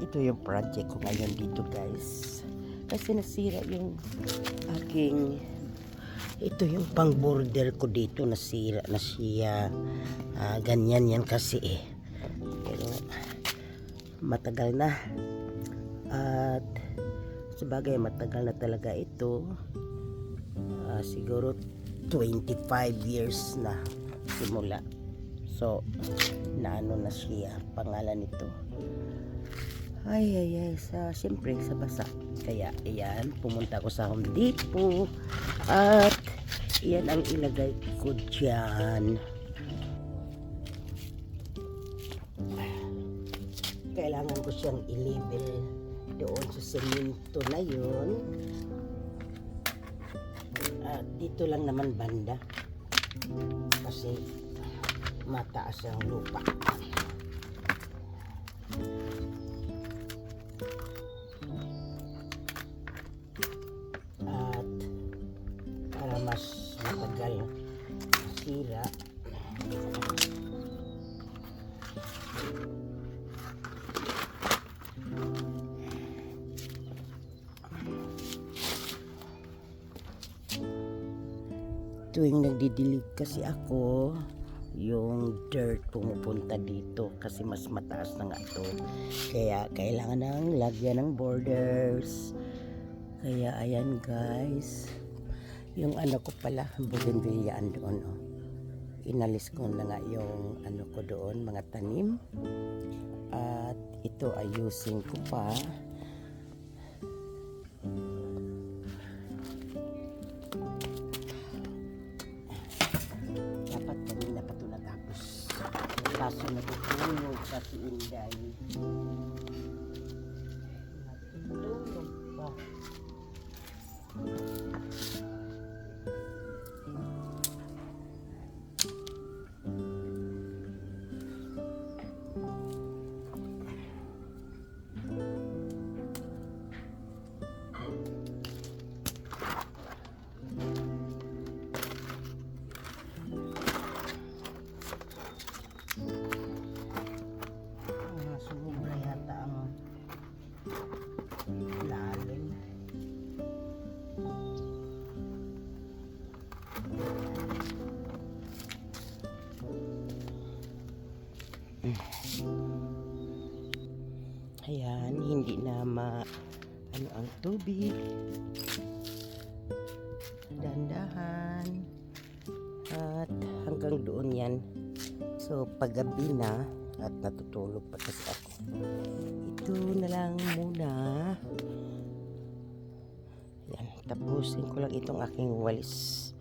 ito yung project ko ngayon dito guys. Kasi nasira yung aking ito yung pang border ko dito nasira na siya. Ah, ganyan yan kasi eh. Pero matagal na. At sabagay matagal na talaga ito. Ah, siguro 25 years na simula. So, naano na siya pangalan nito. Ay, ay, ay, sa, siyempre, sa basa. Kaya, ayan, pumunta ko sa Home Depot. At, iyan ang ilagay ko dyan. Kailangan ko siyang i-label doon sa semento na yun. At dito lang naman banda. Kasi, mataas ang lupa. Mas matagal sira. Tuwing nagdidilig kasi ako yung dirt pumupunta dito kasi mas mataas na nga to kaya kailangan ng lagyan ng borders. Kaya ayan guys yung ano ko pala bougainvillea doon oh. inalis ko na nga yung ano ko doon mga tanim. At ito ayusin ko pa. Dapat kanina pa ito natapos. Kaso natutulog sa si Inday natutulog pa Ayan, hindi na ma ano ang tubig. Dandahan. At hanggang doon yan. So, paggabi na at natutulog pa kasi ako. Ito na lang muna. Tapusin ko lang itong aking walis.